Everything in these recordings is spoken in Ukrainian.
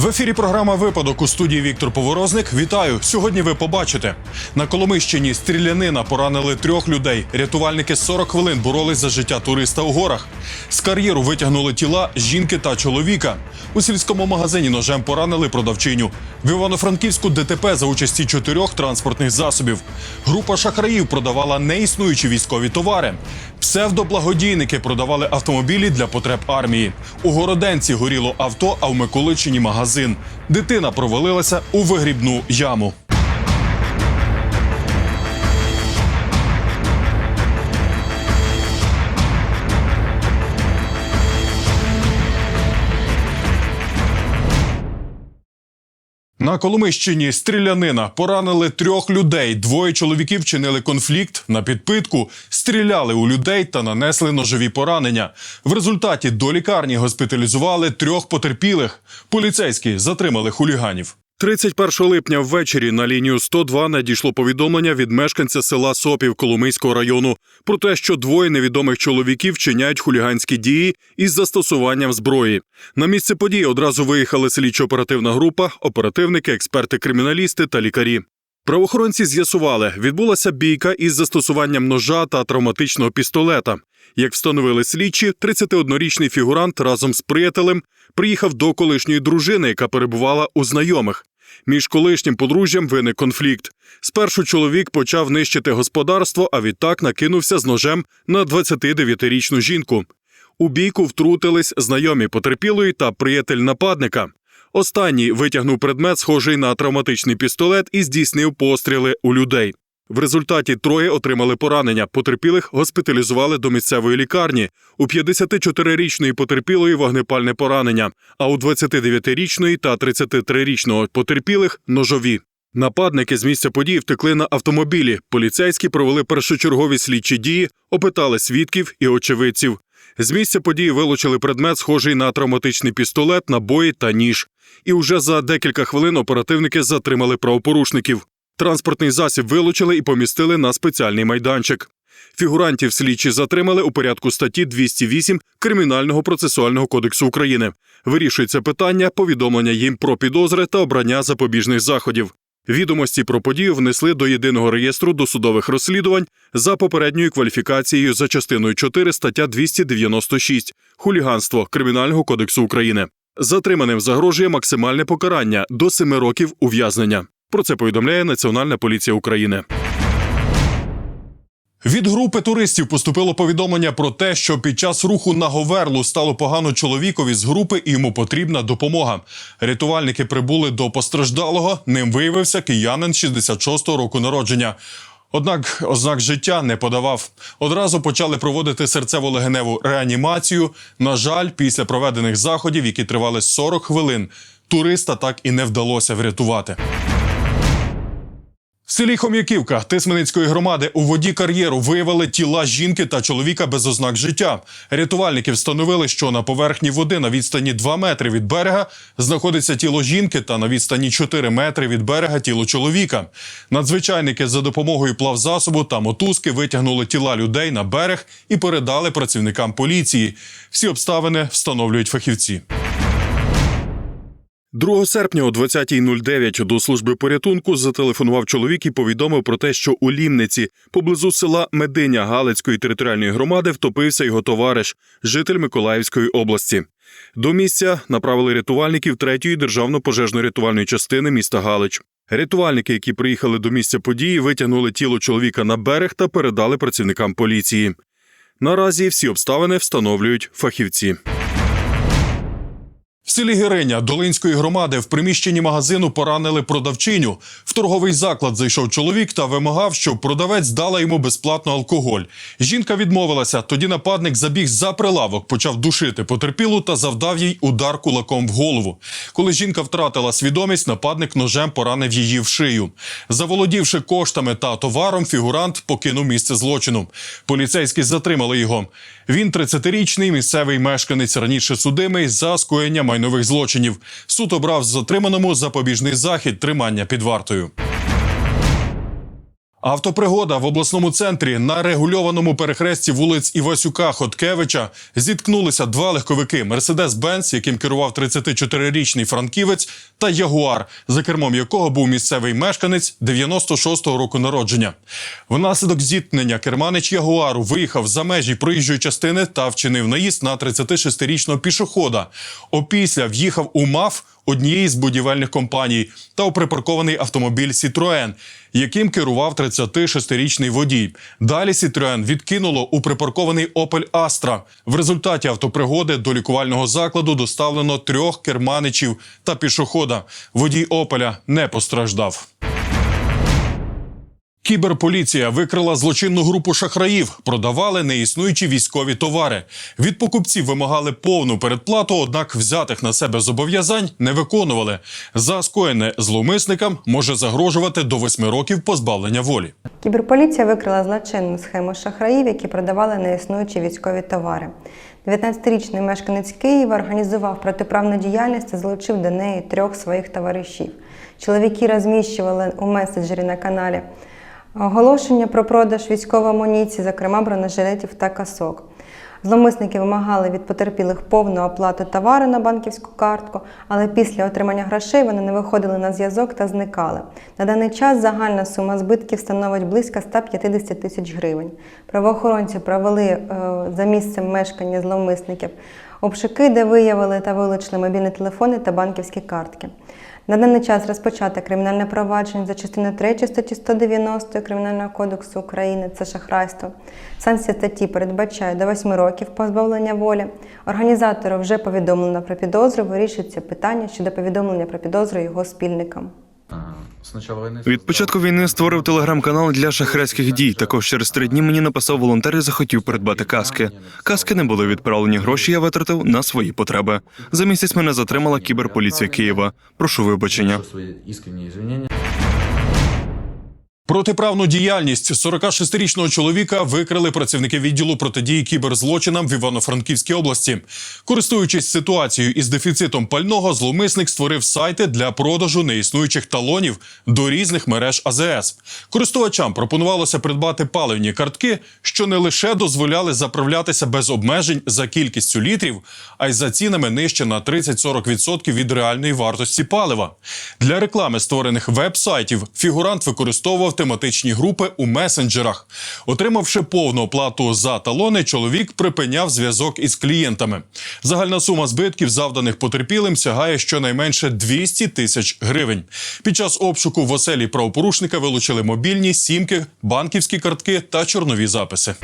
В ефірі програма Випадок у студії Віктор Поворозник. Вітаю! Сьогодні ви побачите на Коломищині стрілянина поранили трьох людей. Рятувальники 40 хвилин боролись за життя туриста у горах. З кар'єру витягнули тіла жінки та чоловіка. У сільському магазині ножем поранили продавчиню. В Івано-Франківську ДТП за участі чотирьох транспортних засобів. Група шахраїв продавала неіснуючі військові товари. Псевдоблагодійники продавали автомобілі для потреб армії. У Городенці горіло авто, а в Миколичині магазин. Дитина провалилася у вигрібну яму. На Коломищині стрілянина поранили трьох людей. Двоє чоловіків чинили конфлікт на підпитку, стріляли у людей та нанесли ножові поранення. В результаті до лікарні госпіталізували трьох потерпілих. Поліцейські затримали хуліганів. 31 липня ввечері на лінію 102 надійшло повідомлення від мешканця села Сопів Коломийського району про те, що двоє невідомих чоловіків чиняють хуліганські дії із застосуванням зброї. На місце події одразу виїхали слідчо-оперативна група, оперативники, експерти, криміналісти та лікарі. Правоохоронці з'ясували, відбулася бійка із застосуванням ножа та травматичного пістолета. Як встановили слідчі, 31-річний фігурант разом з приятелем приїхав до колишньої дружини, яка перебувала у знайомих. Між колишнім подружжям виник конфлікт. Спершу чоловік почав нищити господарство, а відтак накинувся з ножем на 29-річну жінку. У бійку втрутились знайомі потерпілої та приятель нападника. Останній витягнув предмет, схожий на травматичний пістолет, і здійснив постріли у людей. В результаті троє отримали поранення. Потерпілих госпіталізували до місцевої лікарні. У 54-річної потерпілої вогнепальне поранення, а у 29-річної та 33-річного потерпілих ножові. Нападники з місця події втекли на автомобілі. Поліцейські провели першочергові слідчі дії, опитали свідків і очевидців. З місця події вилучили предмет, схожий на травматичний пістолет, набої та ніж. І уже за декілька хвилин оперативники затримали правопорушників. Транспортний засіб вилучили і помістили на спеціальний майданчик. Фігурантів слідчі затримали у порядку статті 208 Кримінального процесуального кодексу України. Вирішується питання повідомлення їм про підозри та обрання запобіжних заходів. Відомості про подію внесли до єдиного реєстру досудових розслідувань за попередньою кваліфікацією за частиною 4 стаття 296 хуліганство Кримінального кодексу України. Затриманим загрожує максимальне покарання до 7 років ув'язнення. Про це повідомляє Національна поліція України. Від групи туристів поступило повідомлення про те, що під час руху на Говерлу стало погано чоловікові з групи і йому потрібна допомога. Рятувальники прибули до постраждалого. Ним виявився киянин 66-го року народження. Однак ознак життя не подавав. Одразу почали проводити серцево-легеневу реанімацію. На жаль, після проведених заходів, які тривали 40 хвилин, туриста так і не вдалося врятувати. В селі Хом'яківка Тисменицької громади у воді кар'єру виявили тіла жінки та чоловіка без ознак життя. Рятувальники встановили, що на поверхні води на відстані 2 метри від берега знаходиться тіло жінки та на відстані 4 метри від берега тіло чоловіка. Надзвичайники за допомогою плавзасобу та мотузки витягнули тіла людей на берег і передали працівникам поліції. Всі обставини встановлюють фахівці. 2 серпня о 20.09 до служби порятунку зателефонував чоловік і повідомив про те, що у Лімниці поблизу села Мединя Галицької територіальної громади втопився його товариш, житель Миколаївської області. До місця направили рятувальників 3-ї державно-пожежно-рятувальної частини міста Галич. Рятувальники, які приїхали до місця події, витягнули тіло чоловіка на берег та передали працівникам поліції. Наразі всі обставини встановлюють фахівці. В селі Гириня Долинської громади в приміщенні магазину поранили продавчиню. В торговий заклад зайшов чоловік та вимагав, щоб продавець дала йому безплатно алкоголь. Жінка відмовилася. Тоді нападник забіг за прилавок, почав душити потерпілу та завдав їй удар кулаком в голову. Коли жінка втратила свідомість, нападник ножем поранив її в шию. Заволодівши коштами та товаром, фігурант покинув місце злочину. Поліцейські затримали його. Він 30-річний місцевий мешканець раніше судимий за скоєння майнових злочинів. Суд обрав затриманому запобіжний захід тримання під вартою. Автопригода в обласному центрі на регульованому перехресті вулиць Івасюка Хоткевича зіткнулися два легковики Мерседес-Бенц, яким керував 34-річний франківець, та Ягуар, за кермом якого був місцевий мешканець 96-го року народження. Внаслідок зіткнення керманич Ягуару виїхав за межі проїжджої частини та вчинив наїзд на 36-річного пішохода. Опісля в'їхав у МАФ однієї з будівельних компаній та у припаркований автомобіль Сітроен, яким керував 36-річний водій. Далі Сітроен відкинуло у припаркований Опель Астра. В результаті автопригоди до лікувального закладу доставлено трьох керманичів та пішохода. Водій Опеля не постраждав. Кіберполіція викрила злочинну групу шахраїв, продавали неіснуючі військові товари. Від покупців вимагали повну передплату, однак взятих на себе зобов'язань не виконували. За скоєне зловмисникам може загрожувати до восьми років позбавлення волі. Кіберполіція викрила злочинну схему шахраїв, які продавали неіснуючі військові товари. 19-річний мешканець Києва організував протиправну діяльність та залучив до неї трьох своїх товаришів. Чоловіки розміщували у меседжері на каналі оголошення про продаж військової амуніції, зокрема бронежилетів та касок. Зловмисники вимагали від потерпілих повну оплату товару на банківську картку, але після отримання грошей вони не виходили на зв'язок та зникали. На даний час загальна сума збитків становить близько 150 тисяч гривень. Правоохоронці провели е, за місцем мешкання зловмисників обшуки, де виявили та вилучили мобільні телефони та банківські картки. На даний час розпочато кримінальне провадження за частиною 3 статті 190 Кримінального кодексу України це шахрайство. Санкція статті передбачає до 8 років позбавлення волі. Організатору вже повідомлено про підозру, вирішується питання щодо повідомлення про підозру його спільникам. Від початку війни створив телеграм-канал для шахрайських дій. Також через три дні мені написав волонтер і захотів придбати каски. Каски не були відправлені. Гроші я витратив на свої потреби. За місяць мене затримала кіберполіція Києва. Прошу вибачення. Протиправну діяльність 46-річного чоловіка викрили працівники відділу протидії кіберзлочинам в Івано-Франківській області. Користуючись ситуацією із дефіцитом пального, зловмисник створив сайти для продажу неіснуючих талонів до різних мереж АЗС. Користувачам пропонувалося придбати паливні картки, що не лише дозволяли заправлятися без обмежень за кількістю літрів, а й за цінами нижче на 30-40% від реальної вартості палива. Для реклами створених веб-сайтів фігурант використовував тематичні групи у месенджерах. Отримавши повну оплату за талони, чоловік припиняв зв'язок із клієнтами. Загальна сума збитків, завданих потерпілим, сягає щонайменше 200 тисяч гривень. Під час обшуку в оселі правопорушника вилучили мобільні, сімки, банківські картки та чорнові записи.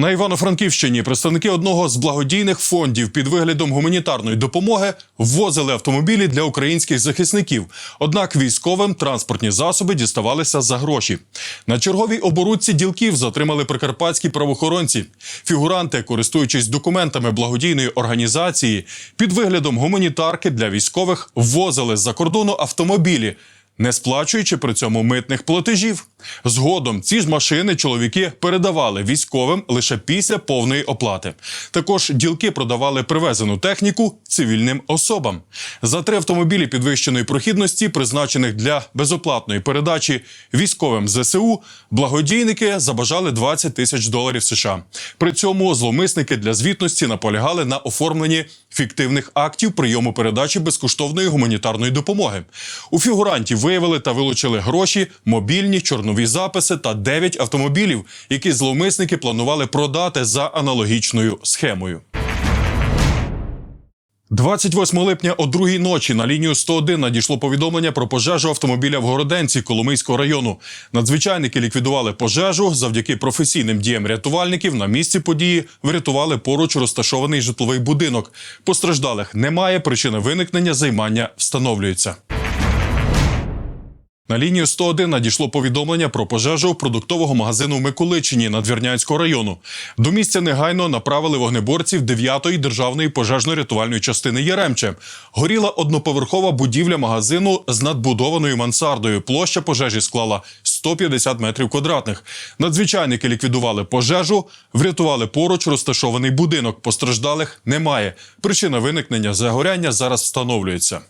На Івано-Франківщині представники одного з благодійних фондів під виглядом гуманітарної допомоги ввозили автомобілі для українських захисників. Однак військовим транспортні засоби діставалися за гроші. На черговій оборудці ділків затримали прикарпатські правоохоронці. Фігуранти, користуючись документами благодійної організації, під виглядом гуманітарки для військових ввозили з-за кордону автомобілі не сплачуючи при цьому митних платежів. Згодом ці ж машини чоловіки передавали військовим лише після повної оплати. Також ділки продавали привезену техніку цивільним особам. За три автомобілі підвищеної прохідності, призначених для безоплатної передачі військовим ЗСУ, благодійники забажали 20 тисяч доларів США. При цьому зловмисники для звітності наполягали на оформленні фіктивних актів прийому передачі безкоштовної гуманітарної допомоги. У фігурантів виявили та вилучили гроші, мобільні, чорнові записи та 9 автомобілів, які зловмисники планували продати за аналогічною схемою. 28 липня о другій ночі на лінію 101 надійшло повідомлення про пожежу автомобіля в Городенці Коломийського району. Надзвичайники ліквідували пожежу. Завдяки професійним діям рятувальників на місці події врятували поруч розташований житловий будинок. Постраждалих немає. Причина виникнення займання встановлюється. На лінію 101 надійшло повідомлення про пожежу продуктового магазину в Миколичині Надвірнянського району. До місця негайно направили вогнеборців 9-ї державної пожежно-рятувальної частини Яремче. Горіла одноповерхова будівля магазину з надбудованою мансардою. Площа пожежі склала 150 метрів квадратних. Надзвичайники ліквідували пожежу, врятували поруч розташований будинок. Постраждалих немає. Причина виникнення загоряння зараз встановлюється.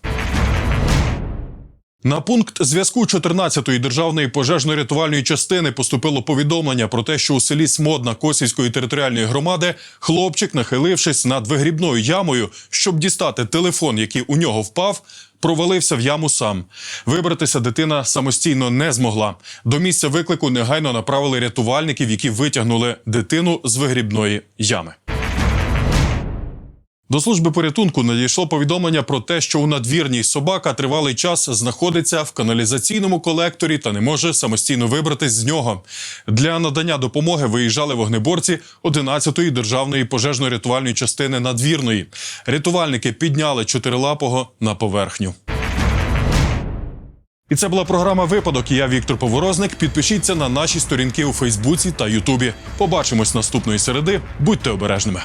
На пункт зв'язку 14-ї державної пожежно-рятувальної частини поступило повідомлення про те, що у селі Смодна Косівської територіальної громади хлопчик, нахилившись над вигрібною ямою, щоб дістати телефон, який у нього впав, провалився в яму сам. Вибратися дитина самостійно не змогла. До місця виклику негайно направили рятувальників, які витягнули дитину з вигрібної ями. До служби порятунку надійшло повідомлення про те, що у надвірній собака тривалий час знаходиться в каналізаційному колекторі та не може самостійно вибратись з нього. Для надання допомоги виїжджали вогнеборці 11-ї державної пожежно-рятувальної частини надвірної. Рятувальники підняли чотирилапого на поверхню. І це була програма Випадок. Я Віктор Поворозник. Підпишіться на наші сторінки у Фейсбуці та Ютубі. Побачимось наступної середи. Будьте обережними.